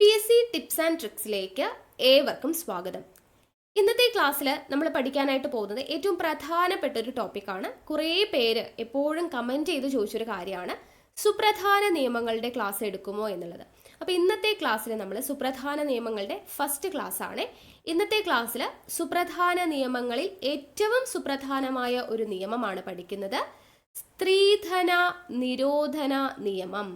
P S C tips and ട്രിക്സിലേക്ക് ഏവർക്കും സ്വാഗതം. ഇന്നത്തെ ക്ലാസ്സിൽ നമ്മൾ പഠിക്കാനായിട്ട് പോകുന്നത് ഏറ്റവും പ്രധാനപ്പെട്ട ഒരു ടോപ്പിക്കാണ് കുറേ പേര് എപ്പോഴും കമന്റ് ചെയ്ത് ചോദിച്ചൊരു കാര്യമാണ്. സുപ്രധാന നിയമങ്ങളുടെ ക്ലാസ് എടുക്കുമോ എന്നുള്ളത്. അപ്പോൾ ഇന്നത്തെ ക്ലാസ്സിൽ നമ്മൾ സുപ്രധാന നിയമങ്ങളുടെ ഫസ്റ്റ് ക്ലാസ് ആണ്. ഇന്നത്തെ ക്ലാസ്സിൽ സുപ്രധാന നിയമങ്ങളിൽ ഏറ്റവും സുപ്രധാനമായ ഒരു നിയമമാണ് പഠിക്കുന്നത് സ്ത്രീധന നിരോധന നിയമം.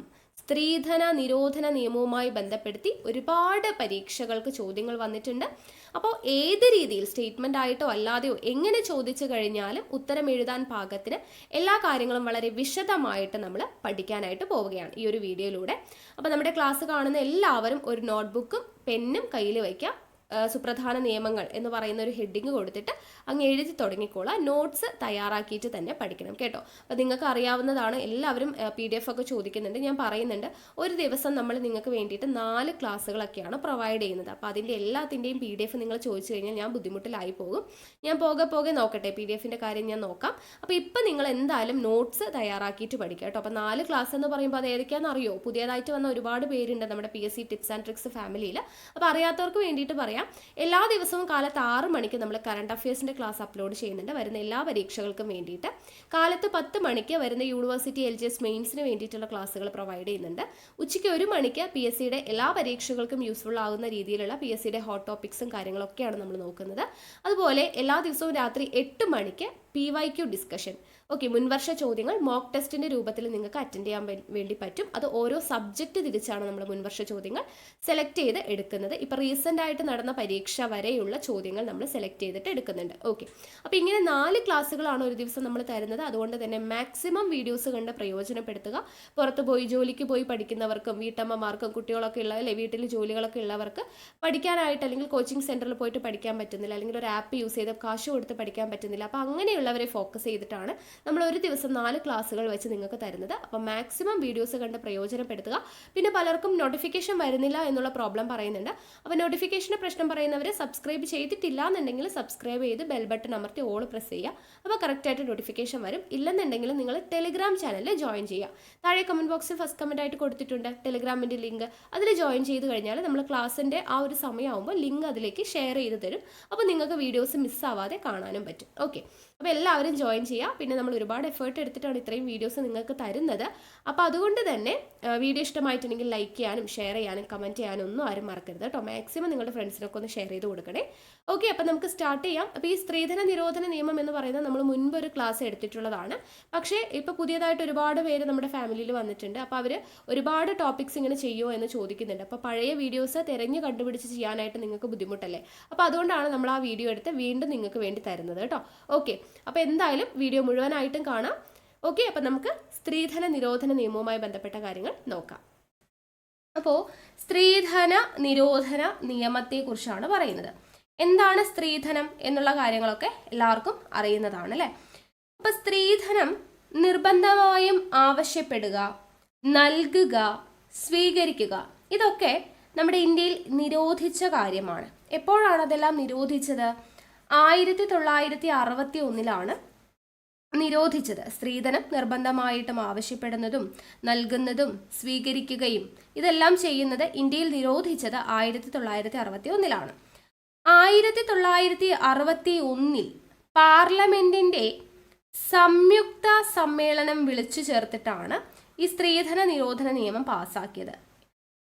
സ്ത്രീധന നിരോധന നിയമവുമായി ബന്ധപ്പെടുത്തി ഒരുപാട് പരീക്ഷകൾക്ക് ചോദ്യങ്ങൾ വന്നിട്ടുണ്ട്. അപ്പോൾ ഏത് രീതിയിൽ സ്റ്റേറ്റ്മെന്റ് ആയിട്ടോ അല്ലാതെയോ എങ്ങനെ ചോദിച്ചു കഴിഞ്ഞാലും ഉത്തരം എഴുതാൻ പാകത്തിന് എല്ലാ കാര്യങ്ങളും വളരെ വിശദമായിട്ട് നമ്മൾ പഠിക്കാനായിട്ട് പോവുകയാണ് ഈ ഒരു വീഡിയോയിലൂടെ. അപ്പോൾ നമ്മുടെ ക്ലാസ് കാണുന്ന എല്ലാവരും ഒരു നോട്ട്ബുക്കും പെന്നും കയ്യിൽ വയ്ക്കാം. ആ, സുപ്രധാന നിയമങ്ങൾ എന്ന് പറയുന്ന ഒരു ഹെഡിങ് കൊടുത്തിട്ട് അങ്ങ് എഴുതി തുടങ്ങിക്കോളാം. നോട്ട്സ് തയ്യാറാക്കിയിട്ട് തന്നെ പഠിക്കണം കേട്ടോ. അപ്പോൾ നിങ്ങൾക്ക് അറിയാവുന്നതാണ് എല്ലാവരും പി ഡി എഫ് ഒക്കെ ചോദിക്കുന്നുണ്ട്. ഞാൻ പറയുന്നുണ്ട് ഒരു ദിവസം നമ്മൾ നിങ്ങൾക്ക് വേണ്ടിയിട്ട് നാല് ക്ലാസ്സുകളൊക്കെയാണ് പ്രൊവൈഡ് ചെയ്യുന്നത്. അപ്പോൾ അതിന്റെ എല്ലാത്തിന്റെയും പി ഡി എഫ് നിങ്ങൾ ചോദിച്ചു കഴിഞ്ഞാൽ ഞാൻ ബുദ്ധിമുട്ടിലായി പോകും. ഞാൻ പോകെ പോകെ നോക്കട്ടെ പി ഡി എഫിന്റെ കാര്യം ഞാൻ നോക്കാം. അപ്പോൾ ഇപ്പം നിങ്ങൾ എന്തായാലും നോട്ട്സ് തയ്യാറാക്കിയിട്ട് പഠിക്കുക കേട്ടോ. അപ്പോൾ നാല് ക്ലാസ് എന്ന് പറയുമ്പോൾ അത് ഏതൊക്കെയാണെന്ന് അറിയോ? പുതിയതായിട്ട് വന്ന ഒരുപാട് പേരുണ്ട് നമ്മുടെ P S C tips and tricks ഫാമിലിയിൽ അപ്പോൾ അറിയാത്തവർക്ക് വേണ്ടിയിട്ട് പറയാം. എല്ലാ ദിവസവും കാലത്ത് ആറ് മണിക്ക് നമ്മൾ കറണ്ട് അഫയേഴ്സിന്റെ ക്ലാസ് അപ്ലോഡ് ചെയ്യുന്നുണ്ട്. വരുന്ന എല്ലാ പരീക്ഷകൾക്കും വേണ്ടിയിട്ട്. കാലത്ത് പത്ത് മണിക്ക് വരുന്ന യൂണിവേഴ്സിറ്റി എൽ ജി എസ് മെയിൻസിന് വേണ്ടിയിട്ടുള്ള ക്ലാസ്സുകൾ പ്രൊവൈഡ് ചെയ്യുന്നുണ്ട്. ഉച്ചയ്ക്ക് ഒരു മണിക്ക് പി എസ് സിയുടെ എല്ലാ പരീക്ഷകൾക്കും യൂസ്ഫുൾ ആകുന്ന രീതിയിലുള്ള പി എസ് സിയുടെ ഹോട്ട് ടോപ്പിക്സും കാര്യങ്ങളൊക്കെയാണ് നമ്മൾ നോക്കുന്നത്. അതുപോലെ എല്ലാ ദിവസവും രാത്രി എട്ട് മണിക്ക് P Y Q discussion okay മുൻവർഷ ചോദ്യങ്ങൾ മോക്ക് ടെസ്റ്റിന്റെ രൂപത്തിൽ നിങ്ങൾക്ക് അറ്റൻഡ് ചെയ്യാൻ വേണ്ടി പറ്റും. അത് ഓരോ സബ്ജക്റ്റ് തിരിച്ചാണ് നമ്മൾ മുൻവർഷ ചോദ്യങ്ങൾ സെലക്ട് ചെയ്ത് എടുക്കുന്നത്. ഇപ്പൊ റീസെന്റ് ആയിട്ട് നടന്ന പരീക്ഷ വരെയുള്ള ചോദ്യങ്ങൾ നമ്മൾ സെലക്ട് ചെയ്തിട്ട് എടുക്കുന്നുണ്ട്. ഓക്കെ അപ്പോൾ ഇങ്ങനെ നാല് ക്ലാസ്സുകളാണ് ഒരു ദിവസം നമ്മൾ തരുന്നത്. അതുകൊണ്ട് തന്നെ മാക്സിമം വീഡിയോസ് കണ്ട് പ്രയോജനപ്പെടുത്തുക. പുറത്ത് പോയി ജോലിക്ക് പോയി പഠിക്കുന്നവർക്കും വീട്ടമ്മമാർക്കും കുട്ടികളൊക്കെ ഉള്ള അല്ലെ വീട്ടിൽ ജോലികളൊക്കെ ഉള്ളവർക്ക് പഠിക്കാനായിട്ട് അല്ലെങ്കിൽ കോച്ചിങ് സെന്ററിൽ പോയിട്ട് പഠിക്കാൻ പറ്റുന്നില്ല. അല്ലെങ്കിൽ ഒരു ആപ്പ് യൂസ് ചെയ്ത് കാശ് കൊടുത്ത് പഠിക്കാൻ പറ്റുന്നില്ല. അപ്പോൾ അങ്ങനെയുള്ളവരെ ഫോക്കസ് ചെയ്തിട്ടാണ് നമ്മൾ ഒരു ദിവസം നാല് ക്ലാസ്സുകൾ വെച്ച് നിങ്ങൾക്ക് തരുന്നത്. അപ്പോൾ മാക്സിമം വീഡിയോസ് കണ്ട് പ്രയോജനപ്പെടുത്തുക. പിന്നെ പലർക്കും നോട്ടിഫിക്കേഷൻ വരുന്നില്ല എന്നുള്ള പ്രോബ്ലം പറയുന്നുണ്ട്. അപ്പോൾ നോട്ടിഫിക്കേഷന്റെ പ്രശ്നം പറയുന്നവർ സബ്സ്ക്രൈബ് ചെയ്തിട്ടില്ല എന്നുണ്ടെങ്കിൽ സബ്സ്ക്രൈബ് ചെയ്ത് ബെൽ ബട്ടൺ അമർത്തി ഓൾ പ്രസ് ചെയ്യുക. അപ്പോൾ കറക്റ്റായിട്ട് നോട്ടിഫിക്കേഷൻ വരും. ഇല്ലെന്നുണ്ടെങ്കിൽ നിങ്ങൾ ടെലിഗ്രാം ചാനലിൽ ജോയിൻ ചെയ്യുക. താഴെ കമന്റ് ബോക്സിൽ ഫസ്റ്റ് കമന്റ് ആയിട്ട് കൊടുത്തിട്ടുണ്ട്. ടെലിഗ്രാമിന്റെ ലിങ്ക് അതിൽ ജോയിൻ ചെയ്ത് കഴിഞ്ഞാൽ നമ്മൾ ക്ലാസ്സിന്റെ ആ ഒരു സമയമാകുമ്പോൾ ലിങ്ക് അതിലേക്ക് ഷെയർ ചെയ്ത് തരും. അപ്പോൾ നിങ്ങൾക്ക് വീഡിയോസ് മിസ്സാവാതെ കാണാനും പറ്റും. ഓക്കെ അപ്പോൾ എല്ലാവരും ജോയിൻ ചെയ്യുക പിന്നെ നമ്മൾ ഒരുപാട് എഫേർട്ട് എടുത്തിട്ടാണ് ഇത്രയും വീഡിയോസ് നിങ്ങൾക്ക് തരുന്നത്. അപ്പോൾ അതുകൊണ്ട് തന്നെ വീഡിയോ ഇഷ്ടമായിട്ടുണ്ടെങ്കിൽ ലൈക്ക് ചെയ്യാനും ഷെയർ ചെയ്യാനും കമന്റ് ചെയ്യാനും ഒന്നും ആരും മറക്കരുത് കേട്ടോ. മാക്സിമം നിങ്ങളുടെ ഫ്രണ്ട്സിനൊക്കെ ഒന്ന് ഷെയർ ചെയ്ത് കൊടുക്കണേ. ഓക്കെ അപ്പോൾ നമുക്ക് സ്റ്റാർട്ട് ചെയ്യാം. അപ്പോൾ ഈ സ്ത്രീധന നിരോധന നിയമം എന്ന് പറയുന്നത് നമ്മൾ മുൻപ് ഒരു ക്ലാസ് എടുത്തിട്ടുള്ളതാണ്. പക്ഷേ ഇപ്പോൾ പുതിയതായിട്ട് ഒരുപാട് പേര് നമ്മുടെ ഫാമിലിയിൽ വന്നിട്ടുണ്ട്. അപ്പോൾ അവർ ഒരുപാട് ടോപ്പിക്സ് ഇങ്ങനെ ചെയ്യുമോ എന്ന് ചോദിക്കുന്നുണ്ട്. അപ്പോൾ പഴയ വീഡിയോസ് തിരഞ്ഞ് കണ്ടുപിടിച്ച് ചെയ്യാനായിട്ട് നിങ്ങൾക്ക് ബുദ്ധിമുട്ടല്ലേ? അപ്പോൾ അതുകൊണ്ടാണ് നമ്മൾ ആ വീഡിയോ എടുത്ത് വീണ്ടും നിങ്ങൾക്ക് വേണ്ടി തരുന്നത് കേട്ടോ. ഓക്കെ അപ്പോൾ എന്തായാലും വീഡിയോ മുഴുവനായിട്ടും കാണാം. ഓക്കെ അപ്പോൾ നമുക്ക് സ്ത്രീധന നിരോധന നിയമവുമായി ബന്ധപ്പെട്ട കാര്യങ്ങൾ നോക്കാം. അപ്പോൾ സ്ത്രീധന നിരോധന നിയമത്തെക്കുറിച്ചാണ് പറയുന്നത്. എന്താണ് സ്ത്രീധനം എന്നുള്ള കാര്യങ്ങളൊക്കെ എല്ലാവർക്കും അറിയുന്നതാണ് അല്ലേ? അപ്പോൾ സ്ത്രീധനം നിർബന്ധമായും ആവശ്യപ്പെടുക നൽകുക സ്വീകരിക്കുക ഇതൊക്കെ നമ്മുടെ ഇന്ത്യയിൽ നിരോധിച്ച കാര്യമാണ്. എപ്പോഴാണ് അതെല്ലാം നിരോധിച്ചത്? ആയിരത്തി തൊള്ളായിരത്തി അറുപത്തി ഒന്നിലാണ് നിരോധിച്ചത്. സ്ത്രീധനം നിർബന്ധമായിട്ടും ആവശ്യപ്പെടുന്നതും നൽകുന്നതും സ്വീകരിക്കുകയും ഇതെല്ലാം ചെയ്യുന്നത് ഇന്ത്യയിൽ നിരോധിച്ചത് ആയിരത്തി തൊള്ളായിരത്തി അറുപത്തി ഒന്നിലാണ് ആയിരത്തി തൊള്ളായിരത്തി അറുപത്തി ഒന്നിൽ പാർലമെന്റിന്റെ സംയുക്ത സമ്മേളനം വിളിച്ചു ചേർത്തിട്ടാണ് ഈ സ്ത്രീധന നിരോധന നിയമം പാസാക്കിയത്.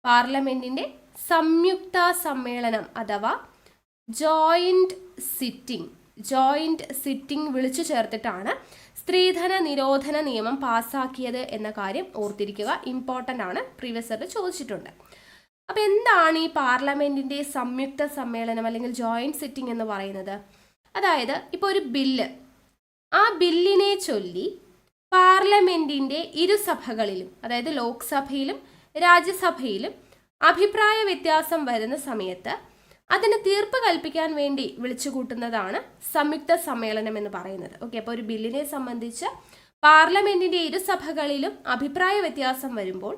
പാർലമെന്റിന്റെ സംയുക്ത സമ്മേളനം അഥവാ ജോയിന്റ് സിറ്റിംഗ് ജോയിന്റ് സിറ്റിംഗ് വിളിച്ചു ചേർത്തിട്ടാണ് സ്ത്രീധന നിരോധന നിയമം പാസ്സാക്കിയത് എന്ന കാര്യം ഓർത്തിരിക്കുക. ഇമ്പോർട്ടന്റ് ആണ്. പ്രീവിയസറിൽ ചോദിച്ചിട്ടുണ്ട്. അപ്പോൾ എന്താണ് ഈ പാർലമെന്റിന്റെ സംയുക്ത സമ്മേളനം അല്ലെങ്കിൽ ജോയിന്റ് സിറ്റിംഗ് എന്ന് പറയുന്നത്? അതായത് ഇപ്പോൾ ഒരു ബില്ല് ആ ബില്ലിനെ ചൊല്ലി പാർലമെന്റിന്റെ ഇരുസഭകളിലും അതായത് ലോക്സഭയിലും രാജ്യസഭയിലും അഭിപ്രായ വ്യത്യാസം വരുന്ന സമയത്ത് അതിന് തീർപ്പ് കൽപ്പിക്കാൻ വേണ്ടി വിളിച്ചു കൂട്ടുന്നതാണ് സംയുക്ത സമ്മേളനം എന്ന് പറയുന്നത്. ഓക്കെ അപ്പോൾ ഒരു ബില്ലിനെ സംബന്ധിച്ച് പാർലമെന്റിന്റെ ഇരുസഭകളിലും അഭിപ്രായ വ്യത്യാസം വരുമ്പോൾ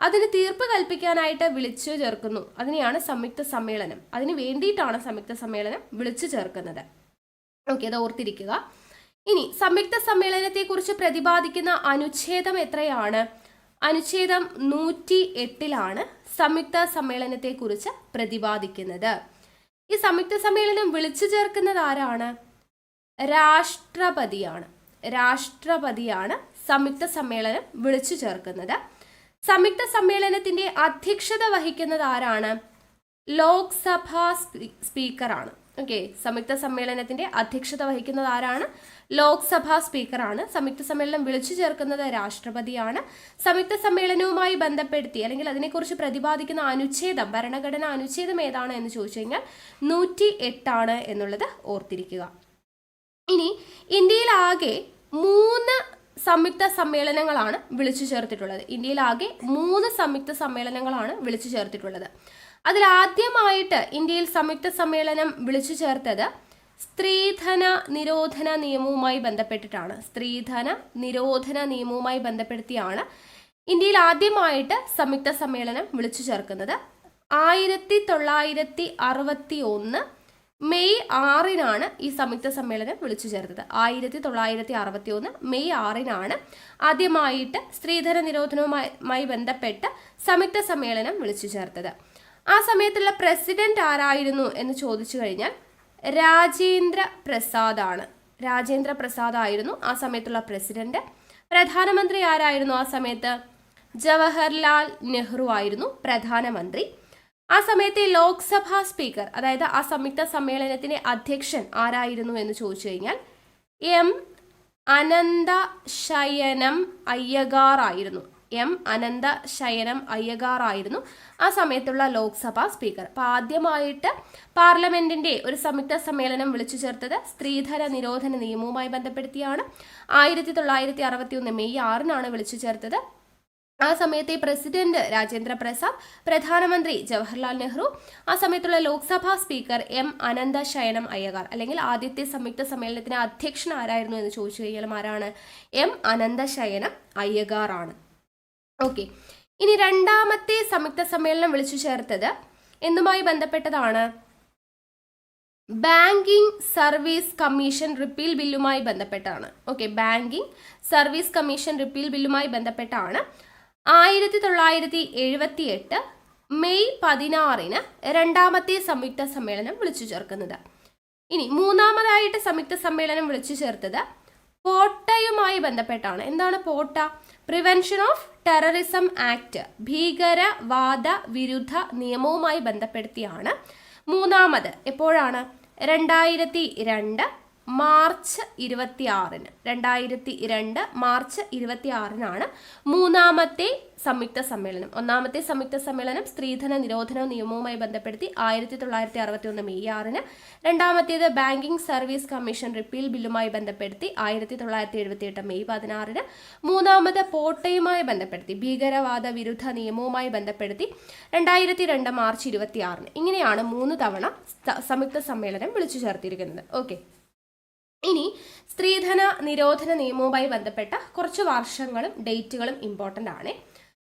അതിന് തീർപ്പ് കൽപ്പിക്കാനായിട്ട് വിളിച്ചു ചേർക്കുന്നു. അതിനെയാണ് സംയുക്ത സമ്മേളനം. അതിന് വേണ്ടിയിട്ടാണ് സംയുക്ത സമ്മേളനം വിളിച്ചു ചേർക്കുന്നത്. ഓക്കെ അത് ഓർത്തിരിക്കുക. ഇനി സംയുക്ത സമ്മേളനത്തെക്കുറിച്ച് പ്രതിപാദിക്കുന്ന അനുച്ഛേദം എത്രയാണ്? അനുച്ഛേദം നൂറ്റി എട്ടിലാണ് സംയുക്ത സമ്മേളനത്തെക്കുറിച്ച് പ്രതിപാദിക്കുന്നത്. ഈ സംയുക്ത സമ്മേളനം വിളിച്ചു ചേർക്കുന്നത് ആരാണ്? രാഷ്ട്രപതിയാണ്. രാഷ്ട്രപതിയാണ് സംയുക്ത സമ്മേളനം വിളിച്ചു ചേർക്കുന്നത്. സംയുക്ത സമ്മേളനത്തിന്റെ അധ്യക്ഷത വഹിക്കുന്നത് ആരാണ്? ലോക്സഭാ സ്പീക്കറാണ്. ഓക്കെ സംയുക്ത സമ്മേളനത്തിന്റെ അധ്യക്ഷത വഹിക്കുന്നത് ആരാണ്? ലോക്സഭാ സ്പീക്കറാണ്. സംയുക്ത സമ്മേളനം വിളിച്ചു ചേർക്കുന്നത് രാഷ്ട്രപതിയാണ്. സംയുക്ത സമ്മേളനവുമായി ബന്ധപ്പെടുത്തി അല്ലെങ്കിൽ അതിനെക്കുറിച്ച് പ്രതിപാദിക്കുന്ന അനുച്ഛേദം ഭരണഘടനാ അനുച്ഛേദം ഏതാണ് എന്ന് ചോദിച്ചു കഴിഞ്ഞാൽ നൂറ്റി എട്ടാണ് എന്നുള്ളത് ഓർത്തിരിക്കുക. ഇനി ഇന്ത്യയിൽ ആകെ മൂന്ന് സംയുക്ത സമ്മേളനങ്ങളാണ് വിളിച്ചു ചേർത്തിട്ടുള്ളത്. ഇന്ത്യയിലാകെ മൂന്ന് സംയുക്ത സമ്മേളനങ്ങളാണ് വിളിച്ചു ചേർത്തിട്ടുള്ളത്. അതിൽ ആദ്യമായിട്ട് ഇന്ത്യയിൽ സംയുക്ത സമ്മേളനം വിളിച്ചു ചേർത്തത് സ്ത്രീധന നിരോധന നിയമവുമായി ബന്ധപ്പെട്ടിട്ടാണ്. സ്ത്രീധന നിരോധന നിയമവുമായി ബന്ധപ്പെടുത്തിയാണ് ഇന്ത്യയിൽ ആദ്യമായിട്ട് സംയുക്ത സമ്മേളനം വിളിച്ചു ചേർക്കുന്നത്. ആയിരത്തി തൊള്ളായിരത്തി അറുപത്തി ഒന്ന് മെയ് ആറിനാണ് ഈ സംയുക്ത സമ്മേളനം വിളിച്ചു ചേർത്തത്. ആയിരത്തി തൊള്ളായിരത്തി അറുപത്തി ഒന്ന് മെയ് ആറിനാണ് ആദ്യമായിട്ട് സ്ത്രീധന നിരോധനവുമായി ബന്ധപ്പെട്ട് സംയുക്ത സമ്മേളനം വിളിച്ചു ചേർത്തത്. ആ സമയത്തുള്ള പ്രസിഡന്റ് ആരായിരുന്നു എന്ന് ചോദിച്ചു കഴിഞ്ഞാൽ രാജേന്ദ്ര പ്രസാദ് ആണ് രാജേന്ദ്ര പ്രസാദ് ആയിരുന്നു ആ സമയത്തുള്ള പ്രസിഡന്റ്. പ്രധാനമന്ത്രി ആരായിരുന്നു ആ സമയത്ത്? ജവഹർലാൽ നെഹ്റു ആയിരുന്നു പ്രധാനമന്ത്രി. ആ സമയത്തെ ലോക്സഭാ സ്പീക്കർ അതായത് ആ സംയുക്ത സമ്മേളനത്തിന്റെ അധ്യക്ഷൻ ആരായിരുന്നു എന്ന് ചോദിച്ചു കഴിഞ്ഞാൽ എം അനന്ത ശയനം അയ്യഗാർ ആയിരുന്നു. എം അനന്ത ശയനം അയ്യഗാർ ആയിരുന്നു ആ സമയത്തുള്ള ലോക്സഭാ സ്പീക്കർ. അപ്പൊ ആദ്യമായിട്ട് പാർലമെന്റിന്റെ ഒരു സംയുക്ത സമ്മേളനം വിളിച്ചു ചേർത്തത് സ്ത്രീധന നിരോധന നിയമവുമായി ബന്ധപ്പെടുത്തിയാണ്. ആയിരത്തി തൊള്ളായിരത്തി അറുപത്തി ഒന്ന് മെയ് ആറിനാണ് വിളിച്ചു ചേർത്തത്. ആ സമയത്തെ പ്രസിഡന്റ് രാജേന്ദ്ര പ്രസാദ് പ്രധാനമന്ത്രി ജവഹർലാൽ നെഹ്റു ആ സമയത്തുള്ള ലോക്സഭാ സ്പീക്കർ എം അനന്ത ശയനം അയ്യകാർ അല്ലെങ്കിൽ ആദ്യത്തെ സംയുക്ത സമ്മേളനത്തിന് അധ്യക്ഷൻ ആരായിരുന്നു എന്ന് ചോദിച്ചു കഴിഞ്ഞാൽ ആരാണ്? എം അനന്ത ശയനം അയ്യഗാർ ആണ് ഓക്കെ. ഇനി രണ്ടാമത്തെ സംയുക്ത സമ്മേളനം വിളിച്ചു ചേർത്തത് എന്തുമായി ബന്ധപ്പെട്ടതാണ്? ബാങ്കിങ് സർവീസ് കമ്മീഷൻ റിപ്പീൽ ബില്ലുമായി ബന്ധപ്പെട്ടാണ്. Okay banking service commission repeal ബില്ലുമായി ബന്ധപ്പെട്ടാണ്. ആയിരത്തി തൊള്ളായിരത്തി എഴുപത്തി എട്ട് മെയ് പതിനാറിന് രണ്ടാമത്തെ സംയുക്ത സമ്മേളനം വിളിച്ചു ചേർക്കുന്നത്. ഇനി മൂന്നാമതായിട്ട് സംയുക്ത സമ്മേളനം വിളിച്ചു ചേർത്തത് പോട്ടയുമായി ബന്ധപ്പെട്ടാണ്. എന്താണ് POTA? Prevention of terrorism act ഭീകരവാദ വിരുദ്ധ നിയമവുമായി ബന്ധപ്പെടുത്തിയാണ്. മൂന്നാമത് എപ്പോഴാണ്? രണ്ടായിരത്തി രണ്ട് മാർച്ച് ഇരുപത്തി ആറിന് രണ്ടായിരത്തി രണ്ട് മാർച്ച് ഇരുപത്തി ആറിനാണ് മൂന്നാമത്തെ സംയുക്ത സമ്മേളനം. ഒന്നാമത്തെ സംയുക്ത സമ്മേളനം സ്ത്രീധന നിരോധന നിയമവുമായി ബന്ധപ്പെടുത്തി ആയിരത്തി തൊള്ളായിരത്തി അറുപത്തി ഒന്ന് മെയ് ആറിന്. രണ്ടാമത്തേത് ബാങ്കിംഗ് സർവീസ് കമ്മീഷൻ റിപ്പീൽ ബില്ലുമായി ബന്ധപ്പെടുത്തി ആയിരത്തി തൊള്ളായിരത്തി എഴുപത്തി എട്ട് മെയ് പതിനാറിന്. മൂന്നാമത് പോട്ടയുമായി ബന്ധപ്പെടുത്തി ഭീകരവാദ വിരുദ്ധ നിയമവുമായി ബന്ധപ്പെടുത്തി രണ്ടായിരത്തി രണ്ട് മാർച്ച് ഇരുപത്തി ആറിന് ഇങ്ങനെയാണ് മൂന്ന് തവണ സംയുക്ത സമ്മേളനം വിളിച്ചു ചേർത്തിരിക്കുന്നത്. ഓക്കെ. ഇനി സ്ത്രീധന നിരോധന നിയമവുമായി ബന്ധപ്പെട്ട കുറച്ച് വർഷങ്ങളും ഡേറ്റുകളും ഇമ്പോർട്ടന്റ് ആണ്.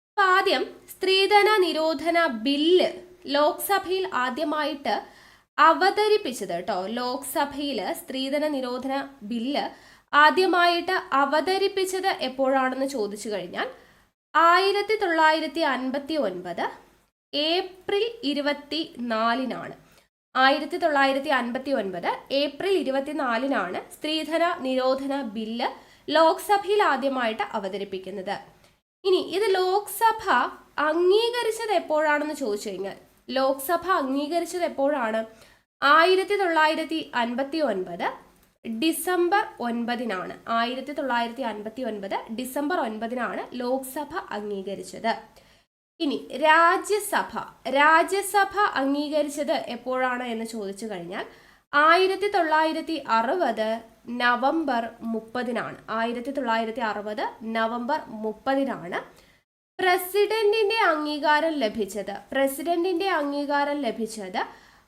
അപ്പോൾ ആദ്യം സ്ത്രീധന നിരോധന ബില്ല് ലോക്സഭയിൽ ആദ്യമായിട്ട് അവതരിപ്പിച്ചത് കേട്ടോ. ലോക്സഭയിൽ സ്ത്രീധന നിരോധന ബില്ല് ആദ്യമായിട്ട് അവതരിപ്പിച്ചത് എപ്പോഴാണെന്ന് ചോദിച്ചു കഴിഞ്ഞാൽ ആയിരത്തി തൊള്ളായിരത്തി അൻപത്തി ഒൻപത് ഏപ്രിൽ ഇരുപത്തി നാലിനാണ്. ആയിരത്തി തൊള്ളായിരത്തി അൻപത്തി ഒൻപത് ഏപ്രിൽ ഇരുപത്തിനാലിനാണ് സ്ത്രീധന നിരോധന ബില്ല് ലോക്സഭയിൽ ആദ്യമായിട്ട് അവതരിപ്പിക്കുന്നത്. ഇനി ഇത് ലോക്സഭ അംഗീകരിച്ചത് എപ്പോഴാണെന്ന് ചോദിച്ചു കഴിഞ്ഞാൽ ലോക്സഭ അംഗീകരിച്ചത് എപ്പോഴാണ്? ആയിരത്തി തൊള്ളായിരത്തി അൻപത്തി ഒൻപത് ഡിസംബർ ഒൻപതിനാണ്. ആയിരത്തി തൊള്ളായിരത്തി അൻപത്തി ഒൻപത് ഡിസംബർ ഒൻപതിനാണ് ലോക്സഭ അംഗീകരിച്ചത്. ഇനി രാജ്യസഭ രാജ്യസഭ അംഗീകരിച്ചത് എപ്പോഴാണ് എന്ന് ചോദിച്ചു കഴിഞ്ഞാൽ ആയിരത്തി തൊള്ളായിരത്തി അറുപത് നവംബർ മുപ്പതിനാണ്. ആയിരത്തി തൊള്ളായിരത്തി അറുപത് നവംബർ മുപ്പതിനാണ് പ്രസിഡന്റിന്റെ അംഗീകാരം ലഭിച്ചത്. പ്രസിഡന്റിന്റെ അംഗീകാരം ലഭിച്ചത്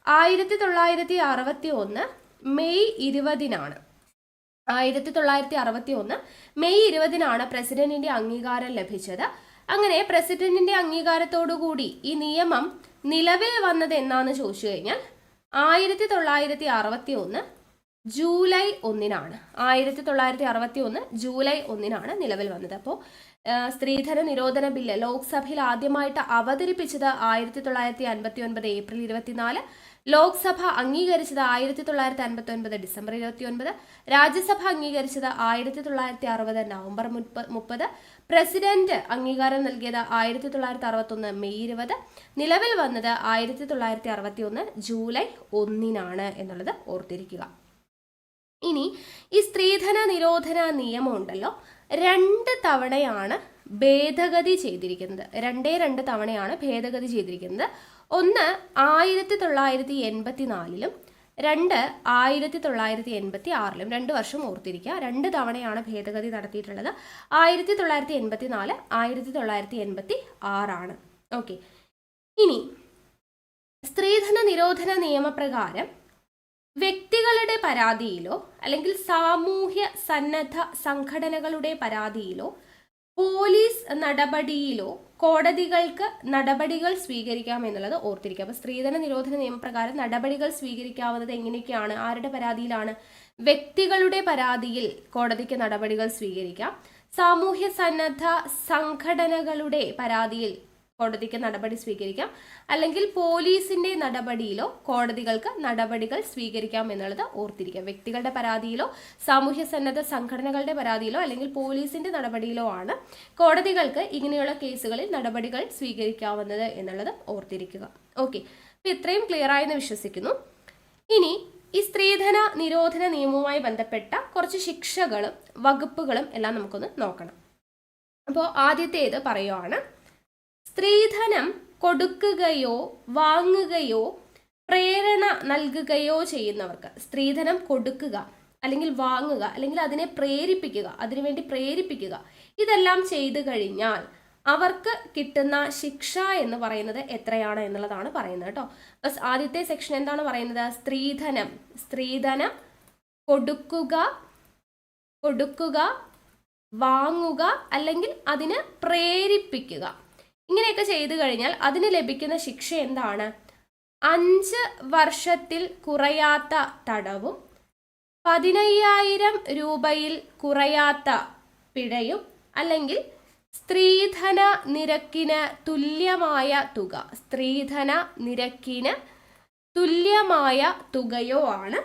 ആയിരത്തി തൊള്ളായിരത്തി അറുപത്തി ഒന്ന് മെയ് ഇരുപതിനാണ്. ആയിരത്തി തൊള്ളായിരത്തി അറുപത്തി ഒന്ന് മെയ് ഇരുപതിനാണ് പ്രസിഡന്റിന്റെ അംഗീകാരം ലഭിച്ചത്. അങ്ങനെ പ്രസിഡന്റിന്റെ അംഗീകാരത്തോടു കൂടി ഈ നിയമം നിലവിൽ വന്നത് എന്നാന്ന് ചോദിച്ചു കഴിഞ്ഞാൽ ആയിരത്തി തൊള്ളായിരത്തി അറുപത്തി ഒന്ന് ജൂലൈ ഒന്നിനാണ്. ആയിരത്തി തൊള്ളായിരത്തി അറുപത്തി ഒന്ന് ജൂലൈ ഒന്നിനാണ് നിലവിൽ വന്നത്. അപ്പോൾ സ്ത്രീധന നിരോധന ബില്ല് ലോക്സഭയിൽ ആദ്യമായിട്ട് അവതരിപ്പിച്ചത് ആയിരത്തി തൊള്ളായിരത്തി അൻപത്തി ഒൻപത് ഏപ്രിൽ ഇരുപത്തിനാല് ലോക്സഭ അംഗീകരിച്ചത് ആയിരത്തി തൊള്ളായിരത്തി അൻപത്തി ഒൻപത് ഡിസംബർ ഇരുപത്തി ഒൻപത് രാജ്യസഭ അംഗീകരിച്ചത് ആയിരത്തി തൊള്ളായിരത്തി അറുപത് നവംബർ മുപ്പ- മുപ്പത് പ്രസിഡന്റ് അംഗീകാരം നൽകിയത് ആയിരത്തി തൊള്ളായിരത്തി അറുപത്തൊന്ന് മെയ് ഇരുപത്. നിലവിൽ വന്നത് ആയിരത്തി തൊള്ളായിരത്തി അറുപത്തി ഒന്ന് ജൂലൈ ഒന്നിനാണ് എന്നുള്ളത് ഓർത്തിരിക്കുക. ഇനി ഈ സ്ത്രീധന നിരോധന നിയമം ഉണ്ടല്ലോ രണ്ട് തവണയാണ് ഭേദഗതി ചെയ്തിരിക്കുന്നത്. രണ്ടേ രണ്ട് തവണയാണ് ഭേദഗതി ചെയ്തിരിക്കുന്നത്. ഒന്ന് ആയിരത്തി തൊള്ളായിരത്തി എൺപത്തി നാലിലും രണ്ട് ആയിരത്തി തൊള്ളായിരത്തി എൺപത്തി ആറിലും രണ്ട് വർഷം ഓർത്തിരിക്കുക. രണ്ട് തവണയാണ് ഭേദഗതി നടത്തിയിട്ടുള്ളത്. ആയിരത്തി തൊള്ളായിരത്തി എൺപത്തി നാല് ആയിരത്തി തൊള്ളായിരത്തി എൺപത്തി ആറാണ് ഓക്കെ. ഇനി സ്ത്രീധന നിരോധന നിയമപ്രകാരം വ്യക്തികളുടെ പരാതിയിലോ അല്ലെങ്കിൽ സാമൂഹ്യ സന്നദ്ധ സംഘടനകളുടെ പരാതിയിലോ പോലീസ് നടപടിയിലോ കോടതികൾക്ക് നടപടികൾ സ്വീകരിക്കാം എന്നുള്ളത് ഓർത്തിരിക്കുക. അപ്പോൾ സ്ത്രീധന നിരോധന നിയമപ്രകാരം നടപടികൾ സ്വീകരിക്കാവുന്നത് എങ്ങനെയൊക്കെയാണ്? ആരുടെ പരാതിയിലാണ്? വ്യക്തികളുടെ പരാതിയിൽ കോടതിക്ക് നടപടികൾ സ്വീകരിക്കാം. സാമൂഹ്യ സന്നദ്ധ സംഘടനകളുടെ പരാതിയിൽ കോടതിക്ക് നടപടി സ്വീകരിക്കാം. അല്ലെങ്കിൽ പോലീസിന്റെ നടപടിയിലോ കോടതികൾക്ക് നടപടികൾ സ്വീകരിക്കാം എന്നുള്ളത് ഓർത്തിരിക്കാം. വ്യക്തികളുടെ പരാതിയിലോ സാമൂഹ്യ സന്നദ്ധ സംഘടനകളുടെ പരാതിയിലോ അല്ലെങ്കിൽ പോലീസിന്റെ നടപടിയിലോ ആണ് കോടതികൾക്ക് ഇങ്ങനെയുള്ള കേസുകളിൽ നടപടികൾ സ്വീകരിക്കാവുന്നത് എന്നുള്ളത് ഓർത്തിരിക്കുക. ഓക്കെ. അപ്പൊ ഇത്രയും ക്ലിയർ ആയെന്ന് വിശ്വസിക്കുന്നു. ഇനി ഈ സ്ത്രീധന നിരോധന നിയമവുമായി ബന്ധപ്പെട്ട കുറച്ച് ശിക്ഷകളും വകുപ്പുകളും എല്ലാം നമുക്കൊന്ന് നോക്കണം. അപ്പോൾ ആദ്യത്തേത് പറയുവാണ് സ്ത്രീധനം കൊടുക്കുകയോ വാങ്ങുകയോ പ്രേരണ നൽകുകയോ ചെയ്യുന്നവർക്ക് സ്ത്രീധനം കൊടുക്കുക അല്ലെങ്കിൽ വാങ്ങുക അല്ലെങ്കിൽ അതിനെ പ്രേരിപ്പിക്കുക അതിനുവേണ്ടി പ്രേരിപ്പിക്കുക ഇതെല്ലാം ചെയ്തു കഴിഞ്ഞാൽ അവർക്ക് കിട്ടുന്ന ശിക്ഷ എന്ന് പറയുന്നത് എത്രയാണ് എന്നുള്ളതാണ് പറയുന്നത് കേട്ടോ. ബസ് ആദ്യത്തെ സെക്ഷൻ എന്താണ് പറയുന്നത്? സ്ത്രീധനം. സ്ത്രീധനം കൊടുക്കുക കൊടുക്കുക വാങ്ങുക അല്ലെങ്കിൽ അതിന് പ്രേരിപ്പിക്കുക. ഇങ്ങനെയൊക്കെ ചെയ്തു കഴിഞ്ഞാൽ അതിന് ലഭിക്കുന്ന ശിക്ഷ എന്താണ്? അഞ്ച് വർഷത്തിൽ കുറയാത്ത തടവും പതിനയ്യായിരം രൂപയിൽ കുറയാത്ത പിഴയും അല്ലെങ്കിൽ സ്ത്രീധന നിരക്കിന് തുല്യമായ തുക. സ്ത്രീധന നിരക്കിന് തുല്യമായ തുകയോ ആണ്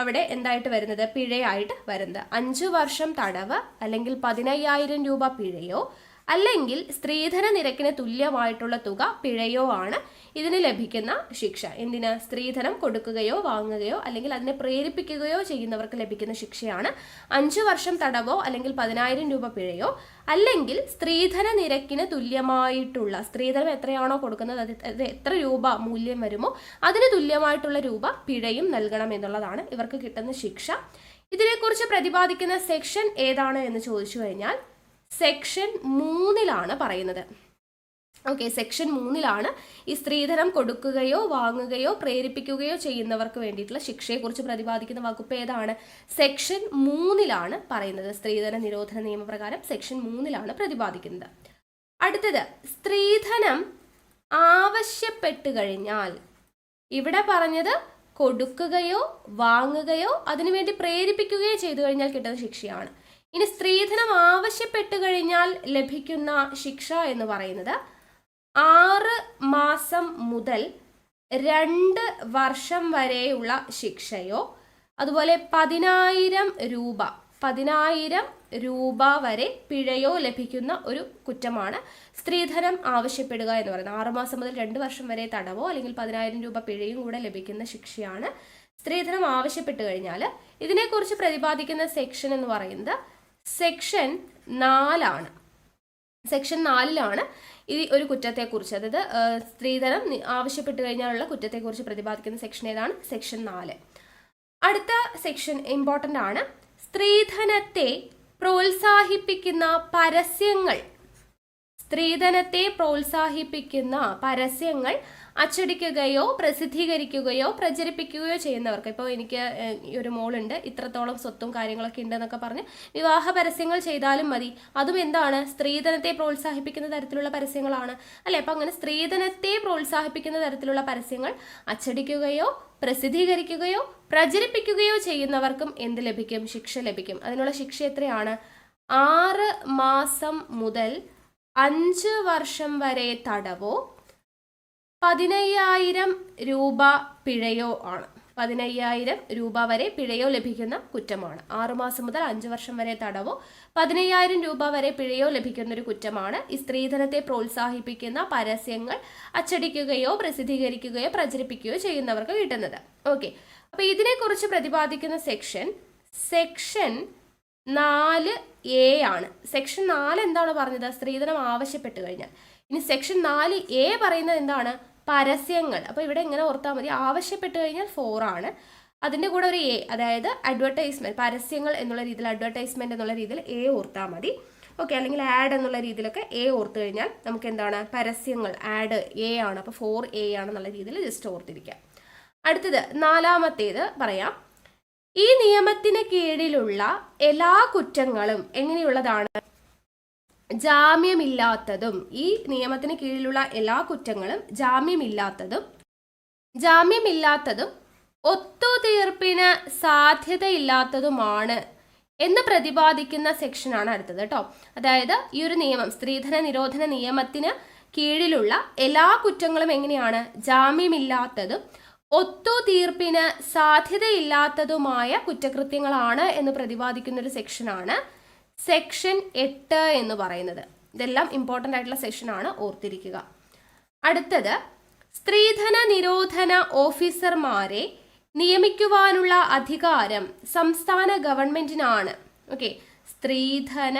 അവിടെ എന്തായിട്ട് വരുന്നത്? പിഴയായിട്ട് വരുന്നത്. അഞ്ചു വർഷം തടവ് അല്ലെങ്കിൽ പതിനയ്യായിരം രൂപ പിഴയോ അല്ലെങ്കിൽ സ്ത്രീധന നിരക്കിന് തുല്യമായിട്ടുള്ള തുക പിഴയോ ആണ് ഇതിന് ലഭിക്കുന്ന ശിക്ഷ. എന്തിന്? സ്ത്രീധനം കൊടുക്കുകയോ വാങ്ങുകയോ അല്ലെങ്കിൽ അതിനെ പ്രേരിപ്പിക്കുകയോ ചെയ്യുന്നവർക്ക് ലഭിക്കുന്ന ശിക്ഷയാണ്. അഞ്ചു വർഷം തടവോ അല്ലെങ്കിൽ പതിനായിരം രൂപ പിഴയോ അല്ലെങ്കിൽ സ്ത്രീധന നിരക്കിന് തുല്യമായിട്ടുള്ള സ്ത്രീധനം എത്രയാണോ കൊടുക്കുന്നത് അത് എത്ര രൂപ മൂല്യം വരുമോ അതിന് തുല്യമായിട്ടുള്ള രൂപ പിഴയും നൽകണം എന്നുള്ളതാണ് ഇവർക്ക് കിട്ടുന്ന ശിക്ഷ. ഇതിനെക്കുറിച്ച് പ്രതിപാദിക്കുന്ന സെക്ഷൻ ഏതാണ് എന്ന് ചോദിച്ചു കഴിഞ്ഞാൽ സെക്ഷൻ മൂന്നിലാണ് പറയുന്നത്. ഓക്കെ സെക്ഷൻ മൂന്നിലാണ് ഈ സ്ത്രീധനം കൊടുക്കുകയോ വാങ്ങുകയോ പ്രേരിപ്പിക്കുകയോ ചെയ്യുന്നവർക്ക് വേണ്ടിയിട്ടുള്ള ശിക്ഷയെക്കുറിച്ച് പ്രതിപാദിക്കുന്ന വകുപ്പ് ഏതാണ്? സെക്ഷൻ മൂന്നിലാണ് പറയുന്നത്. സ്ത്രീധന നിരോധന നിയമപ്രകാരം സെക്ഷൻ മൂന്നിലാണ് പ്രതിപാദിക്കുന്നത്. അടുത്തത് സ്ത്രീധനം ആവശ്യപ്പെട്ടു കഴിഞ്ഞാൽ ഇവിടെ പറഞ്ഞത് കൊടുക്കുകയോ വാങ്ങുകയോ അതിനുവേണ്ടി പ്രേരിപ്പിക്കുകയോ ചെയ്തു കഴിഞ്ഞാൽ കിട്ടുന്ന ശിക്ഷയാണ്. ഇനി സ്ത്രീധനം ആവശ്യപ്പെട്ടു കഴിഞ്ഞാൽ ലഭിക്കുന്ന ശിക്ഷ എന്ന് പറയുന്നത് ആറ് മാസം മുതൽ രണ്ട് വർഷം വരെയുള്ള ശിക്ഷയോ അതുപോലെ പതിനായിരം രൂപ പതിനായിരം രൂപ വരെ പിഴയോ ലഭിക്കുന്ന ഒരു കുറ്റമാണ് സ്ത്രീധനം ആവശ്യപ്പെടുക എന്ന് പറയുന്നത്. ആറുമാസം മുതൽ രണ്ട് വർഷം വരെ തടവോ അല്ലെങ്കിൽ പതിനായിരം രൂപ പിഴയും കൂടെ ലഭിക്കുന്ന ശിക്ഷയാണ് സ്ത്രീധനം ആവശ്യപ്പെട്ടു കഴിഞ്ഞാൽ. ഇതിനെക്കുറിച്ച് പ്രതിപാദിക്കുന്ന സെക്ഷൻ എന്ന് പറയുന്നത് സെക്ഷൻ നാലാണ്. സെക്ഷൻ നാലിലാണ് ഈ ഒരു കുറ്റത്തെക്കുറിച്ച്. അതായത് സ്ത്രീധനം ആവശ്യപ്പെട്ടു കഴിഞ്ഞാലുള്ള കുറ്റത്തെക്കുറിച്ച് പ്രതിപാദിക്കുന്ന സെക്ഷൻ ഏതാണ്? സെക്ഷൻ നാല്. അടുത്ത സെക്ഷൻ ഇമ്പോർട്ടന്റ് ആണ്. സ്ത്രീധനത്തെ പ്രോത്സാഹിപ്പിക്കുന്ന പരസ്യങ്ങൾ. സ്ത്രീധനത്തെ പ്രോത്സാഹിപ്പിക്കുന്ന പരസ്യങ്ങൾ അച്ചടിക്കുകയോ പ്രസിദ്ധീകരിക്കുകയോ പ്രചരിപ്പിക്കുകയോ ചെയ്യുന്നവർക്ക്. ഇപ്പോൾ എനിക്ക് ഒരു മോളുണ്ട്. ഇത്രത്തോളം സ്വത്തും കാര്യങ്ങളൊക്കെ ഉണ്ടെന്നൊക്കെ പറഞ്ഞ് വിവാഹ പരസ്യങ്ങൾ ചെയ്താലും മതി. അതും എന്താണ്? സ്ത്രീധനത്തെ പ്രോത്സാഹിപ്പിക്കുന്ന തരത്തിലുള്ള പരസ്യങ്ങളാണ്. അല്ലെ? അപ്പം അങ്ങനെ സ്ത്രീധനത്തെ പ്രോത്സാഹിപ്പിക്കുന്ന തരത്തിലുള്ള പരസ്യങ്ങൾ അച്ചടിക്കുകയോ പ്രസിദ്ധീകരിക്കുകയോ പ്രചരിപ്പിക്കുകയോ ചെയ്യുന്നവർക്കും എന്ത് ലഭിക്കും? ശിക്ഷ ലഭിക്കും. അതിനുള്ള ശിക്ഷ എത്രയാണ്? ആറ് മാസം മുതൽ അഞ്ച് വർഷം വരെ തടവോ പതിനയ്യായിരം രൂപ പിഴയോ ആണ്. പതിനയ്യായിരം രൂപ വരെ പിഴയോ ലഭിക്കുന്ന കുറ്റമാണ്. ആറുമാസം മുതൽ അഞ്ചു വർഷം വരെ തടവോ പതിനയ്യായിരം രൂപ വരെ പിഴയോ ലഭിക്കുന്ന ഒരു കുറ്റമാണ്. ഈ സ്ത്രീധനത്തെ പ്രോത്സാഹിപ്പിക്കുന്ന പരസ്യങ്ങൾ അച്ചടിക്കുകയോ പ്രസിദ്ധീകരിക്കുകയോ പ്രചരിപ്പിക്കുകയോ ചെയ്യുന്നവർക്ക് കിട്ടുന്നത്. ഓക്കെ. അപ്പോൾ ഇതിനെക്കുറിച്ച് പ്രതിപാദിക്കുന്ന സെക്ഷൻ സെക്ഷൻ നാല് എ ആണ്. സെക്ഷൻ നാല് എന്താണ് പറഞ്ഞത്? സ്ത്രീധനം ആവശ്യപ്പെട്ട് കഴിഞ്ഞാൽ. ഇനി സെക്ഷൻ നാല് എ പറയുന്നത് എന്താണ്? പരസ്യങ്ങൾ. അപ്പോൾ ഇവിടെ എങ്ങനെ ഓർത്താൽ മതി. ആവശ്യപ്പെട്ട് കഴിഞ്ഞാൽ ഫോർ ആണ്. അതിന്റെ കൂടെ ഒരു എ അതായത് അഡ്വർടൈസ്മെന്റ് പരസ്യങ്ങൾ എന്നുള്ള രീതിയിൽ അഡ്വർടൈസ്മെന്റ് എന്നുള്ള രീതിയിൽ എ ഓർത്താൽ മതി. ഓക്കെ അല്ലെങ്കിൽ ആഡ് എന്നുള്ള രീതിയിലൊക്കെ എ ഓർത്ത് കഴിഞ്ഞാൽ നമുക്ക് എന്താണ്? പരസ്യങ്ങൾ ആഡ് എ ആണ്. അപ്പോൾ ഫോർ എ ആണെന്നുള്ള രീതിയിൽ ജസ്റ്റ് ഓർത്തിരിക്കാം. അടുത്തത് നാലാമത്തേത് പറയാം. ഈ നിയമത്തിന് കീഴിലുള്ള എല്ലാ കുറ്റങ്ങളും എങ്ങനെയുള്ളതാണ്? ജാമ്യമില്ലാത്തതും ഈ നിയമത്തിന് കീഴിലുള്ള എല്ലാ കുറ്റങ്ങളും ജാമ്യമില്ലാത്തതും ജാമ്യമില്ലാത്തതും ഒത്തുതീർപ്പിന് സാധ്യതയില്ലാത്തതുമാണ് എന്ന് പ്രതിപാദിക്കുന്ന സെക്ഷനാണ് അടുത്തത് കേട്ടോ. അതായത് ഈ ഒരു നിയമം സ്ത്രീധന നിരോധന നിയമത്തിന് കീഴിലുള്ള എല്ലാ കുറ്റങ്ങളും എങ്ങനെയാണ്? ജാമ്യമില്ലാത്തതും ഒത്തുതീർപ്പിന് സാധ്യതയില്ലാത്തതുമായ കുറ്റകൃത്യങ്ങളാണ് എന്ന് പ്രതിപാദിക്കുന്ന ഒരു സെക്ഷനാണ് സെക്ഷൻ എട്ട് എന്ന് പറയുന്നത്. ഇതെല്ലാം ഇമ്പോർട്ടന്റ് ആയിട്ടുള്ള സെക്ഷനാണ് ഓർത്തിരിക്കുക. അടുത്തത് സ്ത്രീധന നിരോധന ഓഫീസർമാരെ നിയമിക്കുവാനുള്ള അധികാരം സംസ്ഥാന ഗവൺമെന്റിനാണ്. ഓക്കെ സ്ത്രീധന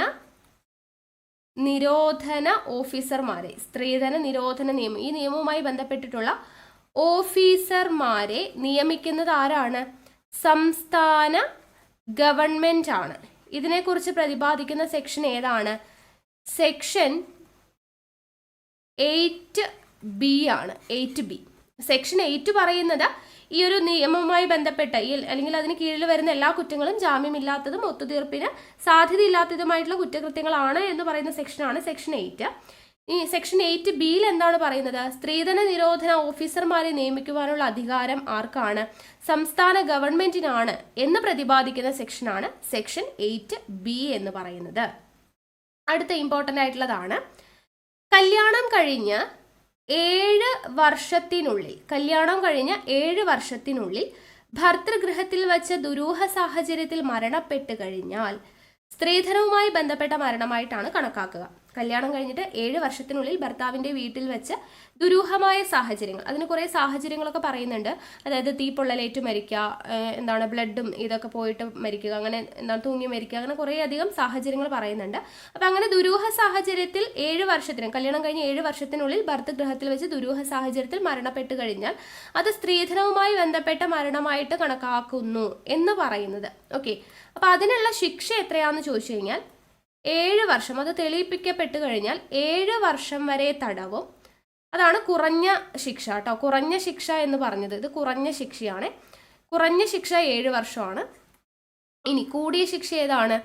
നിരോധന ഓഫീസർമാരെ സ്ത്രീധന നിരോധന നിയമം ഈ നിയമവുമായി ബന്ധപ്പെട്ടിട്ടുള്ള ഓഫീസർമാരെ നിയമിക്കുന്നത് ആരാണ്? സംസ്ഥാന ഗവൺമെന്റ് ആണ് ഇതിനെക്കുറിച്ച് പ്രതിപാദിക്കുന്ന സെക്ഷൻ ഏതാണ്? സെക്ഷൻ എയ്റ്റ് ബി ആണ്. എയ്റ്റ് ബി സെക്ഷൻ എയ്റ്റ് പറയുന്നത് ഈ ഒരു നിയമവുമായി ബന്ധപ്പെട്ട ഈ അല്ലെങ്കിൽ അതിന് കീഴിൽ വരുന്ന എല്ലാ കുറ്റങ്ങളും ജാമ്യമില്ലാത്തതും ഒത്തുതീർപ്പിന് സാധ്യതയില്ലാത്തതുമായിട്ടുള്ള കുറ്റകൃത്യങ്ങളാണ് എന്ന് പറയുന്ന സെക്ഷനാണ് സെക്ഷൻ എയ്റ്റ് ഈ സെക്ഷൻ എയ്റ്റ് ബിയിൽ എന്താണ് പറയുന്നത്? സ്ത്രീധന നിരോധന ഓഫീസർമാരെ നിയമിക്കുവാനുള്ള അധികാരം ആർക്കാണ്? സംസ്ഥാന ഗവൺമെന്റിനാണ് എന്ന് പ്രതിപാദിക്കുന്ന സെക്ഷനാണ് സെക്ഷൻ എയ്റ്റ് ബി എന്ന് പറയുന്നത്. അടുത്ത ഇമ്പോർട്ടന്റ് ആയിട്ടുള്ളതാണ്. കല്യാണം കഴിഞ്ഞ് ഏഴ് വർഷത്തിനുള്ളിൽ കല്യാണം കഴിഞ്ഞ് ഏഴ് വർഷത്തിനുള്ളിൽ ഭർത്തൃഗൃഹത്തിൽ വച്ച് ദുരൂഹ സാഹചര്യത്തിൽ മരണപ്പെട്ട് കഴിഞ്ഞാൽ സ്ത്രീധനവുമായി ബന്ധപ്പെട്ട മരണമായിട്ടാണ് കണക്കാക്കുക. കല്യാണം കഴിഞ്ഞിട്ട് ഏഴ് വർഷത്തിനുള്ളിൽ ഭർത്താവിന്റെ വീട്ടിൽ വെച്ച് ദുരൂഹമായ സാഹചര്യങ്ങൾ. അതിന് കുറേ സാഹചര്യങ്ങളൊക്കെ പറയുന്നുണ്ട്. അതായത് തീപ്പൊള്ളലേറ്റ് മരിക്കുക എന്താണ് ബ്ലഡും ഇതൊക്കെ പോയിട്ട് മരിക്കുക അങ്ങനെ എന്താണ് തൂങ്ങി മരിക്കുക അങ്ങനെ കുറേ അധികം സാഹചര്യങ്ങൾ പറയുന്നുണ്ട്. അപ്പം അങ്ങനെ ദുരൂഹ സാഹചര്യത്തിൽ ഏഴ് വർഷത്തിന് കല്യാണം കഴിഞ്ഞ് ഏഴ് വർഷത്തിനുള്ളിൽ ഭർത്തൃഗ്രഹത്തിൽ വെച്ച് ദുരൂഹ സാഹചര്യത്തിൽ മരണപ്പെട്ട് കഴിഞ്ഞാൽ അത് സ്ത്രീധനവുമായി ബന്ധപ്പെട്ട മരണമായിട്ട് കണക്കാക്കുന്നു എന്ന് പറയുന്നത്. ഓക്കെ. അപ്പം അതിനുള്ള ശിക്ഷ എത്രയാണെന്ന് ചോദിച്ചു കഴിഞ്ഞാൽ ഏഴ് വർഷം. അത് തെളിയിപ്പിക്കപ്പെട്ട് കഴിഞ്ഞാൽ ഏഴ് വർഷം വരെ തടവും. അതാണ് കുറഞ്ഞ ശിക്ഷ കേട്ടോ. കുറഞ്ഞ ശിക്ഷ എന്ന് പറഞ്ഞത് ഇത് കുറഞ്ഞ ശിക്ഷയാണ്. കുറഞ്ഞ ശിക്ഷ ഏഴ് വർഷമാണ്. ഇനി കൂടിയ ശിക്ഷ ഏതാണ്?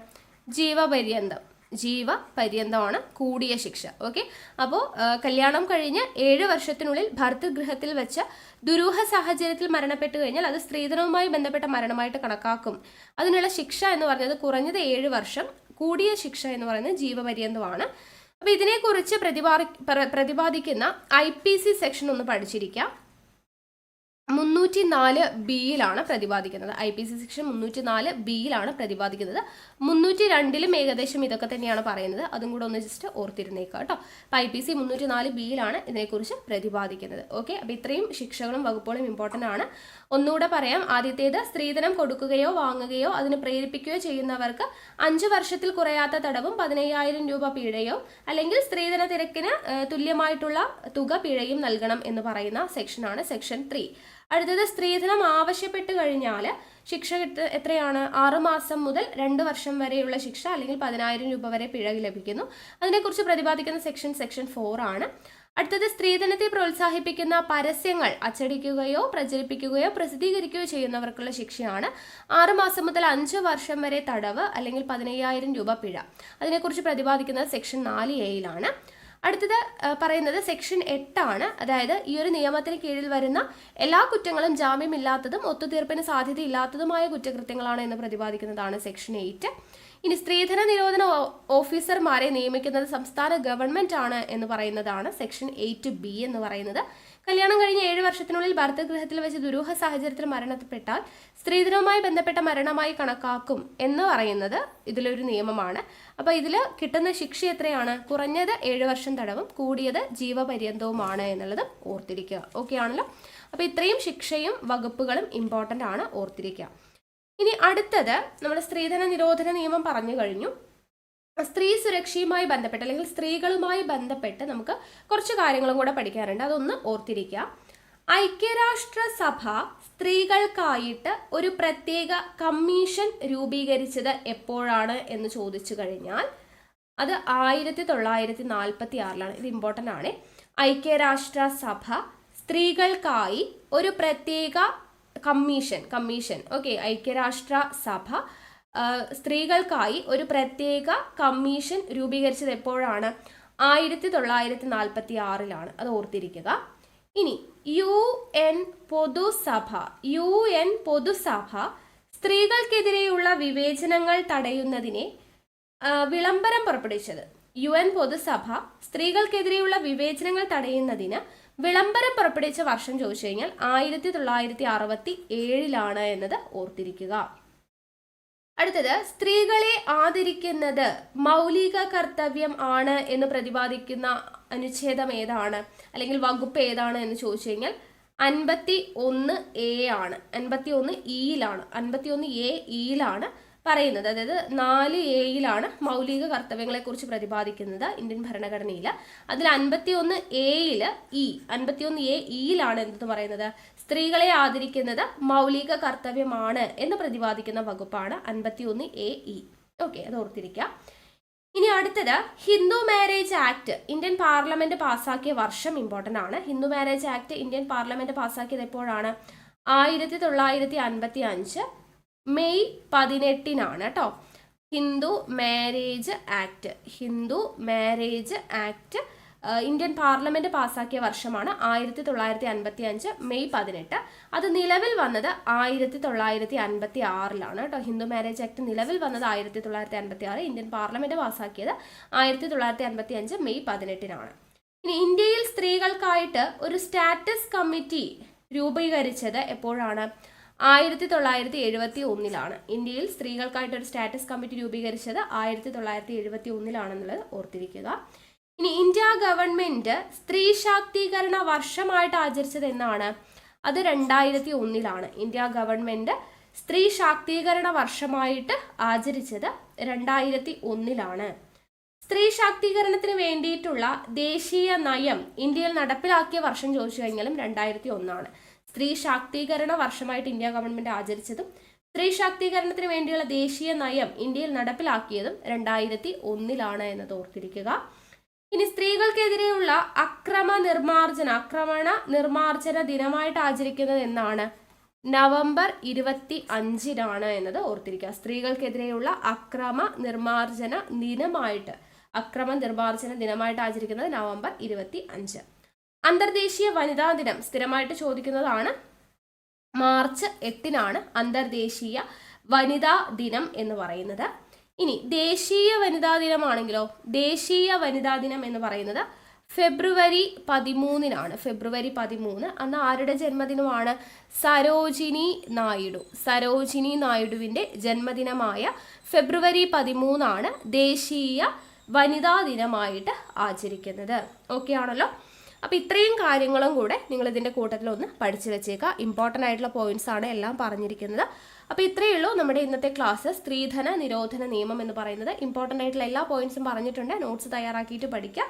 ജീവപര്യന്തം. ജീവ പര്യന്തമാണ് കൂടിയ ശിക്ഷ. ഓക്കെ? അപ്പോൾ കല്യാണം കഴിഞ്ഞ് ഏഴ് വർഷത്തിനുള്ളിൽ ഭർത്തൃഗൃഹത്തിൽ വെച്ച ദുരൂഹ സാഹചര്യത്തിൽ മരണപ്പെട്ടു കഴിഞ്ഞാൽ അത് സ്ത്രീധനവുമായി ബന്ധപ്പെട്ട മരണമായിട്ട് കണക്കാക്കും. അതിനുള്ള ശിക്ഷ എന്ന് പറഞ്ഞത് കുറഞ്ഞത് ഏഴ് വർഷം കൂടിയ ശിക്ഷ എന്ന് പറയുന്നത് ജീവപര്യന്തമാണ്. അപ്പോൾ ഇതിനെക്കുറിച്ച് പ്രതിപാദി പ്രതിപാദിക്കുന്ന ഐ പി സി സെക്ഷൻ ഒന്ന് പഠിച്ചിരിക്കാം. മുന്നൂറ്റി നാല് ബിയിലാണ് പ്രതിപാദിക്കുന്നത്. ഐ പി സി സെക്ഷൻ മുന്നൂറ്റി നാല് ബിയിലാണ് പ്രതിപാദിക്കുന്നത്. മുന്നൂറ്റി രണ്ടിലും ഏകദേശം ഇതൊക്കെ തന്നെയാണ് പറയുന്നത്. അതും കൂടെ ഒന്ന് ജസ്റ്റ് ഓർത്തിരുന്നേക്കുക കേട്ടോ. അപ്പം ഐ പി സി മുന്നൂറ്റി നാല് ബിയിലാണ് ഇതിനെക്കുറിച്ച് പ്രതിപാദിക്കുന്നത്. ഓക്കെ അപ്പോൾ ഇത്രയും ശിക്ഷകളും വകുപ്പുകളും ഇമ്പോർട്ടന്റ് ആണ്. ഒന്നുകൂടെ പറയാം. ആദ്യത്തേത് സ്ത്രീധനം കൊടുക്കുകയോ വാങ്ങുകയോ അതിന് പ്രേരിപ്പിക്കുകയോ ചെയ്യുന്നവർക്ക് അഞ്ച് വർഷത്തിൽ കുറയാത്ത തടവും പതിനയ്യായിരം രൂപ പിഴയോ അല്ലെങ്കിൽ സ്ത്രീധന തിരക്കിന് തുല്യമായിട്ടുള്ള തുക പിഴയും നൽകണം എന്ന് പറയുന്ന സെക്ഷനാണ് സെക്ഷൻ ത്രീ. അടുത്തത് സ്ത്രീധനം ആവശ്യപ്പെട്ട് കഴിഞ്ഞാൽ ശിക്ഷ കിട്ട എത്രയാണ്? ആറുമാസം മുതൽ രണ്ട് വർഷം വരെയുള്ള ശിക്ഷ അല്ലെങ്കിൽ പതിനായിരം രൂപ വരെ പിഴ ലഭിക്കുന്നു. അതിനെക്കുറിച്ച് പ്രതിപാദിക്കുന്ന സെക്ഷൻ സെക്ഷൻ ഫോർ ആണ്. അടുത്തത് സ്ത്രീധനത്തെ പ്രോത്സാഹിപ്പിക്കുന്ന പരസ്യങ്ങൾ അച്ചടിക്കുകയോ പ്രചരിപ്പിക്കുകയോ പ്രസിദ്ധീകരിക്കുകയോ ചെയ്യുന്നവർക്കുള്ള ശിക്ഷയാണ് ആറുമാസം മുതൽ അഞ്ച് വർഷം വരെ തടവ് അല്ലെങ്കിൽ പതിനയ്യായിരം രൂപ പിഴ. അതിനെക്കുറിച്ച് പ്രതിപാദിക്കുന്നത് സെക്ഷൻ നാല് എയിലാണ്. അടുത്തത് പറയുന്നത് സെക്ഷൻ എട്ടാണ്. അതായത് ഈ ഒരു നിയമത്തിന് കീഴിൽ വരുന്ന എല്ലാ കുറ്റങ്ങളും ജാമ്യമില്ലാത്തതും ഒത്തുതീർപ്പിന് സാധ്യതയില്ലാത്തതുമായ കുറ്റകൃത്യങ്ങളാണ് എന്ന് പ്രതിപാദിക്കുന്നതാണ് സെക്ഷൻ എയ്റ്റ്. ഇനി സ്ത്രീധന നിരോധന ഓഫീസർമാരെ നിയമിക്കുന്നത് സംസ്ഥാന ഗവൺമെന്റ് ആണ് എന്ന് പറയുന്നതാണ് സെക്ഷൻ എയ്റ്റ് ബി എന്ന് പറയുന്നത്. കല്യാണം കഴിഞ്ഞ് ഏഴ് വർഷത്തിനുള്ളിൽ ഭർത്തഗൃഹത്തിൽ വെച്ച് ദുരൂഹ സാഹചര്യത്തിൽ മരണപ്പെട്ടാൽ സ്ത്രീധനവുമായി ബന്ധപ്പെട്ട മരണമായി കണക്കാക്കും എന്ന് പറയുന്നത് ഇതിലൊരു നിയമമാണ്. അപ്പോൾ ഇതിൽ കിട്ടുന്ന ശിക്ഷ എത്രയാണ്? കുറഞ്ഞത് ഏഴ് വർഷം തടവും കൂടിയത് ജീവപര്യന്തവുമാണ് എന്നുള്ളത് ഓർത്തിരിക്കുക. ഓക്കെ ആണല്ലോ? അപ്പോൾ ഇത്രയും ശിക്ഷയും വകുപ്പുകളും ഇമ്പോർട്ടന്റ് ആണ് ഓർത്തിരിക്കുക. ഇനി അടുത്തത് നമ്മൾ സ്ത്രീധന നിരോധന നിയമം പറഞ്ഞു കഴിഞ്ഞു. സ്ത്രീ സുരക്ഷയുമായി ബന്ധപ്പെട്ട് അല്ലെങ്കിൽ സ്ത്രീകളുമായി ബന്ധപ്പെട്ട് നമുക്ക് കുറച്ച് കാര്യങ്ങളും കൂടെ പഠിക്കാറുണ്ട് അതൊന്ന് ഓർത്തിരിക്കുക. ഐക്യരാഷ്ട്രസഭ സ്ത്രീകൾക്കായിട്ട് ഒരു പ്രത്യേക കമ്മീഷൻ രൂപീകരിച്ചത് എപ്പോഴാണ് എന്ന് ചോദിച്ചു കഴിഞ്ഞാൽ അത് ആയിരത്തി തൊള്ളായിരത്തി നാൽപ്പത്തി ആറിലാണ് ഇത് ഇമ്പോർട്ടന്റ് ആണ്. ഐക്യരാഷ്ട്രസഭ സ്ത്രീകൾക്കായി ഒരു പ്രത്യേക കമ്മീഷൻ കമ്മീഷൻ. ഓക്കെ ഐക്യരാഷ്ട്ര സഭ സ്ത്രീകൾക്കായി ഒരു പ്രത്യേക കമ്മീഷൻ രൂപീകരിച്ചത് എപ്പോഴാണ്? ആയിരത്തി തൊള്ളായിരത്തി നാൽപ്പത്തി ആറിലാണ് അത് ഓർത്തിരിക്കുക. ഇനി യു എൻ പൊതുസഭ യു എൻ പൊതുസഭ സ്ത്രീകൾക്കെതിരെയുള്ള വിവേചനങ്ങൾ തടയുന്നതിനെ വിളംബരം പുറപ്പെടുവിച്ചത്. യു എൻ പൊതുസഭ സ്ത്രീകൾക്കെതിരെയുള്ള വിവേചനങ്ങൾ തടയുന്നതിന് വിളംബരം പുറപ്പെടുവിച്ച വർഷം ചോദിച്ചു കഴിഞ്ഞാൽ ആയിരത്തി തൊള്ളായിരത്തി അറുപത്തി ഏഴിലാണ് എന്നത് ഓർത്തിരിക്കുക. അടുത്തത് സ്ത്രീകളെ ആദരിക്കുന്നത് മൗലിക കർത്തവ്യം ആണ് എന്ന് പ്രതിപാദിക്കുന്ന അനുച്ഛേദം ഏതാണ്? അല്ലെങ്കിൽ വകുപ്പ് ഏതാണ് എന്ന് ചോദിച്ചു കഴിഞ്ഞാൽ അൻപത്തി ഒന്ന് എ ആണ്. അൻപത്തി ഒന്ന് ഇയിലാണ്. അൻപത്തി ഒന്ന് എ ഇയിലാണ് പറയുന്നത്. അതായത് നാല് എയിലാണ് മൗലിക കർത്തവ്യങ്ങളെ കുറിച്ച് പ്രതിപാദിക്കുന്നത് ഇന്ത്യൻ ഭരണഘടനയിൽ അതിൽ അൻപത്തി ഒന്ന് എയിൽ ഇ. അൻപത്തി ഒന്ന് എ ഇയിലാണ് എന്തെന്ന് പറയുന്നത്? സ്ത്രീകളെ ആദരിക്കുന്നത് മൗലിക കർത്തവ്യമാണ് എന്ന് പ്രതിപാദിക്കുന്ന വകുപ്പാണ് അൻപത്തി ഒന്ന് എ ഇ. ഓക്കെ അത് ഓർത്തിരിക്കാം. ഇനി അടുത്തത് Hindu marriage act Indian parliament പാസ്സാക്കിയ വർഷം ഇമ്പോർട്ടന്റ് ആണ്. Hindu marriage act Indian parliament പാസ്സാക്കിയത് എപ്പോഴാണ്? ആയിരത്തി തൊള്ളായിരത്തി അൻപത്തി അഞ്ച് മെയ് പതിനെട്ടിനാണ് കേട്ടോ Hindu marriage act Hindu marriage act Indian parliament പാസാക്കിയ വർഷമാണ് ആയിരത്തി തൊള്ളായിരത്തി അൻപത്തി അഞ്ച് മെയ് പതിനെട്ട്. അത് നിലവിൽ വന്നത് ആയിരത്തി തൊള്ളായിരത്തി അൻപത്തി ആറിലാണ് കേട്ടോ. ഹിന്ദു മാരേജ് ആക്ട് നിലവിൽ വന്നത് ആയിരത്തി തൊള്ളായിരത്തി അൻപത്തി ആറ് ഇന്ത്യൻ പാർലമെന്റ് പാസാക്കിയത് ആയിരത്തി തൊള്ളായിരത്തി അൻപത്തി അഞ്ച് മെയ് പതിനെട്ടിനാണ്. ഇനി ഇന്ത്യയിൽ സ്ത്രീകൾക്കായിട്ട് ഒരു സ്റ്റാറ്റസ് കമ്മിറ്റി രൂപീകരിച്ചത് എപ്പോഴാണ്? ആയിരത്തി തൊള്ളായിരത്തി എഴുപത്തി ഒന്നിലാണ് ഇന്ത്യയിൽ സ്ത്രീകൾക്കായിട്ട് ഒരു സ്റ്റാറ്റസ് കമ്മിറ്റി രൂപീകരിച്ചത് ആയിരത്തി തൊള്ളായിരത്തി എഴുപത്തി ഒന്നിലാണെന്നുള്ളത് ഓർത്തിരിക്കുക. ഇനി ഗവൺമെന്റ് സ്ത്രീ ശാക്തീകരണ വർഷമായിട്ട് ആചരിച്ചത് എന്നാണ് അത് രണ്ടായിരത്തി ഒന്നിലാണ് ഇന്ത്യ ഗവൺമെന്റ് സ്ത്രീ ശാക്തീകരണ വർഷമായിട്ട് ആചരിച്ചത് രണ്ടായിരത്തി ഒന്നിലാണ് സ്ത്രീ ശാക്തീകരണത്തിന് വേണ്ടിയിട്ടുള്ള ദേശീയ നയം ഇന്ത്യയിൽ നടപ്പിലാക്കിയ വർഷം ചോദിച്ചു കഴിഞ്ഞാലും രണ്ടായിരത്തി ഒന്നാണ് സ്ത്രീ ശാക്തീകരണ വർഷമായിട്ട് ഇന്ത്യ ഗവൺമെന്റ് ആചരിച്ചതും സ്ത്രീ ശാക്തീകരണത്തിന് വേണ്ടിയുള്ള ദേശീയ നയം ഇന്ത്യയിൽ നടപ്പിലാക്കിയതും രണ്ടായിരത്തി ഒന്നിലാണ് എന്നത് ഓർത്തിരിക്കുക. ഇനി സ്ത്രീകൾക്കെതിരെയുള്ള അക്രമ നിർമാർജന അക്രമണ നിർമാർജന ദിനമായിട്ട് ആചരിക്കുന്നത് എന്നാണ്. നവംബർ ഇരുപത്തി അഞ്ചിനാണ് എന്നത് ഓർത്തിരിക്കുക. സ്ത്രീകൾക്കെതിരെയുള്ള അക്രമ നിർമാർജന ദിനമായിട്ട് അക്രമ നിർമാർജന ദിനമായിട്ട് ആചരിക്കുന്നത് നവംബർ ഇരുപത്തി അഞ്ച് അന്തർദേശീയ വനിതാ ദിനം സ്ഥിരമായിട്ട് ചോദിക്കുന്നതാണ്. മാർച്ച് എട്ടിനാണ് അന്തർദേശീയ വനിതാ ദിനം എന്ന് പറയുന്നത്. ഇനി ദേശീയ വനിതാ ദിനമാണെങ്കിലോ ദേശീയ വനിതാ ദിനം എന്ന് പറയുന്നത് ഫെബ്രുവരി പതിമൂന്നിനാണ്. ഫെബ്രുവരി പതിമൂന്ന്. അന്ന് ആരുടെ ജന്മദിനമാണ്? സരോജിനി നായിഡു. സരോജിനി നായിഡുവിന്റെ ജന്മദിനമായ ഫെബ്രുവരി പതിമൂന്നാണ് ദേശീയ വനിതാ ദിനമായിട്ട് ആചരിക്കുന്നത്. ഓക്കെ ആണല്ലോ? അപ്പോൾ ഇത്രയും കാര്യങ്ങളും കൂടെ നിങ്ങൾ ഇതിന്റെ കൂട്ടത്തിൽ പഠിച്ചു വെച്ചേക്കുക ഇമ്പോർട്ടന്റ് ആയിട്ടുള്ള പോയിന്റ്സ് ആണ് എല്ലാം പറഞ്ഞിരിക്കുന്നത്. അപ്പോൾ ഇത്രയേ ഉള്ളൂ നമ്മുടെ ഇന്നത്തെ ക്ലാസ്. സ്ത്രീധന നിരോധന നിയമം എന്ന് പറയുന്നത് ഇമ്പോർട്ടന്റ് ആയിട്ടുള്ള എല്ലാ പോയിന്റ്സും പറഞ്ഞിട്ടുണ്ട്. നോട്ട്സ് തയ്യാറാക്കിയിട്ട് പഠിക്കുക.